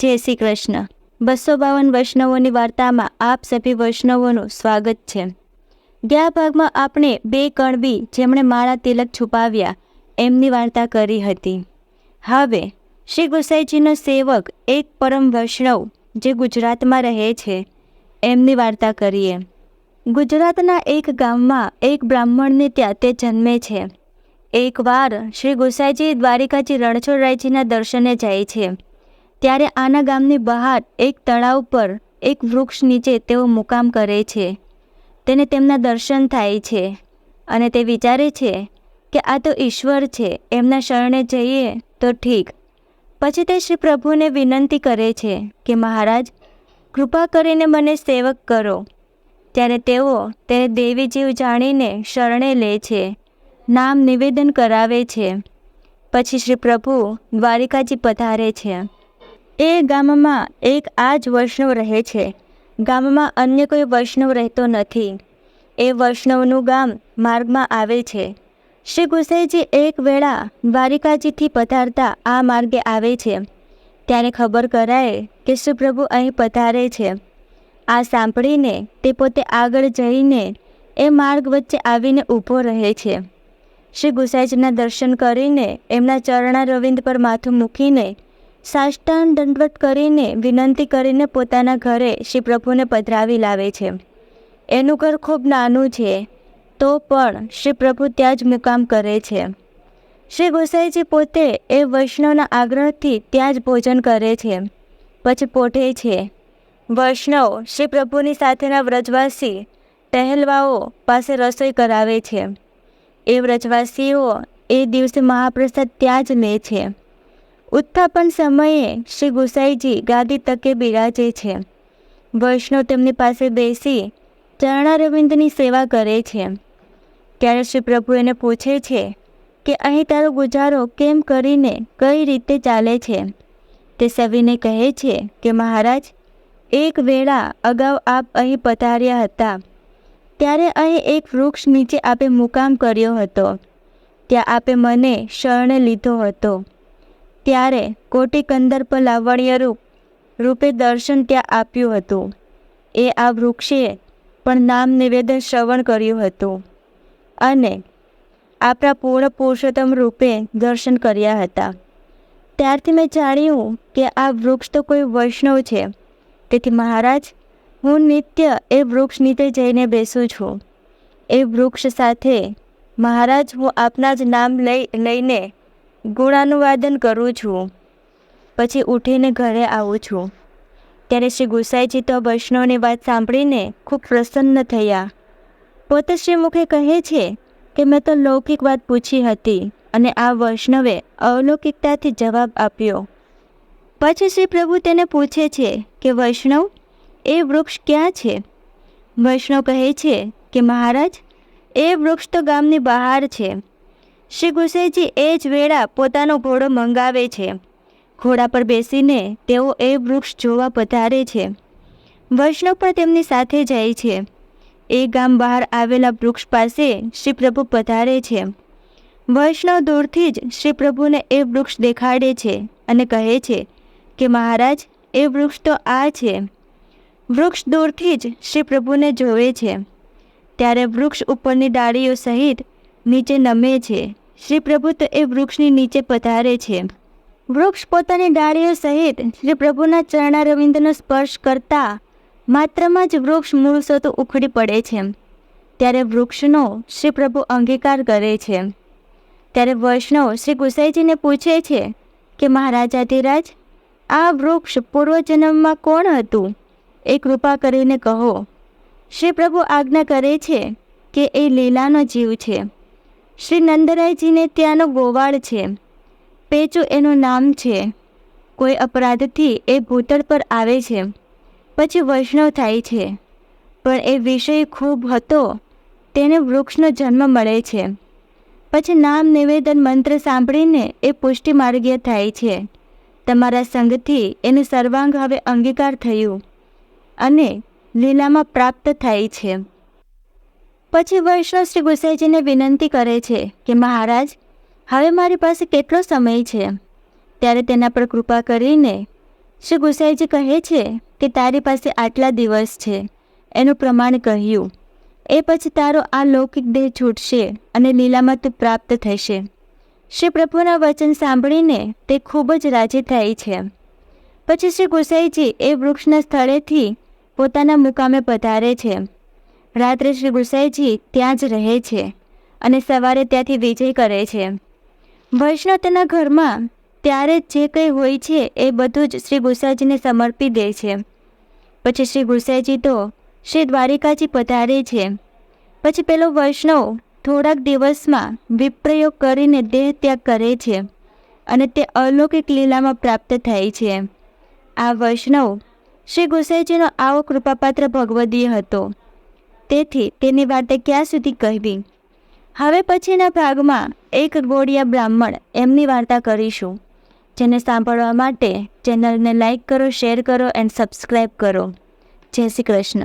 જય શ્રી કૃષ્ણ. બસો બાવન વૈષ્ણવોની વાર્તામાં આપ સભી વૈષ્ણવોનું સ્વાગત છે. ગયા ભાગમાં આપણે બે કણબી જેમણે માળા તિલક છુપાવ્યા એમની વાર્તા કરી હતી. હવે, શ્રી ગુસાઈજીનો સેવક એક પરમ વૈષ્ણવ જે ગુજરાતમાં રહે છે, એમની વાર્તા કરીએ. ગુજરાતના એક ગામમાં એક બ્રાહ્મણને ત્યાં તે જન્મે છે. એકવાર શ્રી ગુસાઈજી દ્વારિકાજી રણછોડરાયજીના દર્શને જાય છે. ત્યારે આના ગામની બહાર એક તળાવ પર એક વૃક્ષ નીચે તેઓ મુકામ કરે છે. તેને તેમના દર્શન થાય છે અને તે વિચારે છે કે આ તો ઈશ્વર છે, એમના શરણે જઈએ તો ઠીક. પછી તે શ્રી પ્રભુને વિનંતી કરે છે કે મહારાજ, કૃપા કરીને મને સેવક કરો. ત્યારે તેઓ તેને દેવી જીવ જાણીને શરણે લે છે, નામ નિવેદન કરાવે છે. પછી શ્રી પ્રભુ દ્વારિકાજી પધારે છે. એ ગામમાં એક આ જ વૈષ્ણવ રહે છે. ગામમાં અન્ય કોઈ વૈષ્ણવ રહેતો નથી. એ વૈષ્ણવનું ગામ માર્ગમાં આવે છે. શ્રી ગુસાઈજી એક વેળા દ્વારિકાજીથી પધારતા આ માર્ગે આવે છે. ત્યારે ખબર કરાય કે શ્રી અહીં પધારે છે. આ સાંભળીને તે પોતે આગળ જઈને એ માર્ગ વચ્ચે આવીને ઊભો રહે છે. શ્રી ગુસાઈજીના દર્શન કરીને એમના ચરણા રવિંદ પર માથું મૂકીને સાષ્ટાંગ દંડવત કરીને, વિનંતી કરીને પોતાના ઘરે શ્રી પ્રભુને પધરાવી લાવે છે. એનું ઘર ખૂબ નાનું છે, તો પણ શ્રી પ્રભુ ત્યાં જ મુકામ કરે છે. શ્રી ગોસાઈજી પોતે એ વૈષ્ણવના આગ્રહથી ત્યાં જ ભોજન કરે છે. પછી પોઠે છે. વૈષ્ણવ શ્રી પ્રભુની સાથેના વ્રજવાસી ટહેલવાઓ પાસે રસોઈ કરાવે છે. એ વ્રજવાસીઓ એ દિવસે મહાપ્રસાદ ત્યાં જ લે છે. ઉત્થાપન સમયે શ્રી ગુસાઈજી ગાદી તકે બિરાજે છે. વૈષ્ણવ તેમની પાસે બેસી ચરણારવિંદની સેવા કરે છે. ત્યારે શ્રી પ્રભુ એને પૂછે છે કે અહીં તારો ગુજારો કેમ કરીને કઈ રીતે ચાલે છે? તે સવિને કહે છે કે મહારાજ, એક વેળા અગાઉ આપ અહીં પધાર્યા હતા. ત્યારે અહીં એક વૃક્ષ નીચે આપે મુકામ કર્યો હતો. ત્યાં આપે મને શરણે લીધો હતો. ત્યારે કોટી કંદર્પ લાવણ્ય રૂપ, રૂપે દર્શન ત્યાં આપ્યું હતું. એ આ વૃક્ષે પણ નામ નિવેદન શ્રવણ કર્યું હતું અને આપણા પૂર્ણ પુરુષોત્તમ રૂપે દર્શન કર્યા હતા. ત્યારથી મેં જાણ્યું કે આ વૃક્ષ તો કોઈ વૈષ્ણવ છે. તેથી મહારાજ, હું નિત્ય એ વૃક્ષ નીચે જઈને બેસું છું. એ વૃક્ષ સાથે મહારાજ, હું આપના જ નામ લઈ લઈને ગુણાનુવાદન કરું છું. પછી ઉઠીને ઘરે આવું છું. ત્યારે શ્રી ગુસાઈજી તો વૈષ્ણવની વાત સાંભળીને ખૂબ પ્રસન્ન થયા. પોતે શ્રી મુખે કહે છે કે મેં તો લૌકિક વાત પૂછી હતી અને આ વૈષ્ણવે અલૌકિકતાથી જવાબ આપ્યો. પછી શ્રી પ્રભુ તેને પૂછે છે કે વૈષ્ણવ, એ વૃક્ષ ક્યાં છે? વૈષ્ણવ કહે છે કે મહારાજ, એ વૃક્ષ તો ગામની બહાર છે. શ્રી ગુસાઈજી એ જ વેળા પોતાનો ઘોડો મંગાવે છે. ઘોડા પર બેસીને તેઓ એ વૃક્ષ જોવા પધારે છે. વૈષ્ણવ પણ તેમની સાથે જાય છે. એ ગામ બહાર આવેલા વૃક્ષ પાસે શ્રી પ્રભુ પધારે છે. વૈષ્ણવ દૂરથી જ શ્રી પ્રભુને એ વૃક્ષ દેખાડે છે અને કહે છે કે, મહારાજ, એ વૃક્ષ તો આ છે. વૃક્ષ દૂરથી જ શ્રી પ્રભુને જોવે છે. ત્યારે વૃક્ષ ઉપરની ડાળીઓ સહિત નીચે નમે છે. શ્રી પ્રભુ તો એ વૃક્ષની નીચે પધારે છે. વૃક્ષ પોતાની ડાળીઓ સહિત શ્રી પ્રભુના ચરણારવિંદનો સ્પર્શ કરતા માત્રમાં જ વૃક્ષ મૂળસો તો ઉખડી પડે છે. ત્યારે વૃક્ષનો શ્રી પ્રભુ અંગીકાર કરે છે. ત્યારે વૈષ્ણવ શ્રી ગુસાઈજીને પૂછે છે કે મહારાજાધિરાજ આ વૃક્ષ પૂર્વજન્મમાં કોણ હતું? એ કૃપા કરીને કહો. શ્રી પ્રભુ આજ્ઞા કરે છે કે, એ લીલાનો જીવ છે. શ્રી નંદરાયજીને ત્યાંનો ગોવાળ છે. પેચું એનું નામ છે. કોઈ અપરાધથી એ ભૂતળ પર આવે છે. પછી વૈષ્ણવ થાય છે. પણ એ વિષય ખૂબ હતો. તેને વૃક્ષનો જન્મ મળે છે. પછી નામ નિવેદન મંત્ર સાંભળીને એ પુષ્ટિ માર્ગીય થાય છે. તમારા સંઘથી એનું સર્વાંગ હવે અંગીકાર થયું. અને લીલામાં પ્રાપ્ત થાય છે. પછી વૈષ્ણવ શ્રી ગુસાઈજીને વિનંતી કરે છે કે, મહારાજ, હવે મારી પાસે કેટલો સમય છે? ત્યારે તેના પર કૃપા કરીને શ્રી ગુસાઈજી કહે છે કે, તારી પાસે આટલા દિવસ છે. એનું પ્રમાણ કહ્યું. એ પછી તારો આ લૌકિક દેહ છૂટશે અને લીલામાં તું પ્રાપ્ત થશે. શ્રી પ્રભુના વચન સાંભળીને તે ખૂબ જ રાજી થાય છે. પછી શ્રી ગુસાઈજી એ વૃક્ષના સ્થળેથી પોતાના મુકામે પધારે છે. રાત્રે શ્રી ગુસાઈજી ત્યાં જ રહે છે અને સવારે ત્યાંથી વિજય કરે છે. વૈષ્ણવ તેના ઘરમાં ત્યારે જે કંઈ હોય છે એ બધું જ શ્રી ગુસાઈજીને સમર્પી દે છે. પછી શ્રી ગુસાઈજી તો શ્રી દ્વારિકાજી પધારે છે. પછી પેલો વૈષ્ણવ થોડાક દિવસમાં વિપ્રયોગ કરીને દેહ ત્યાગ કરે છે અને તે અલૌકિક લીલામાં પ્રાપ્ત થાય છે. આ વૈષ્ણવ શ્રી ગુસાઈજીનો આવો કૃપાપાત્ર ભગવદીય હતો. તેથી તેની વાર્તા ક્યાં સુધી કહેવી? હવે પછીના ભાગમાં એક ગોળિયા બ્રાહ્મણ એમની વાર્તા કરીશું, જેને સાંભળવા માટે ચેનલને લાઇક કરો, શેર કરો, એન્ડ સબસ્ક્રાઈબ કરો. જય શ્રી કૃષ્ણ.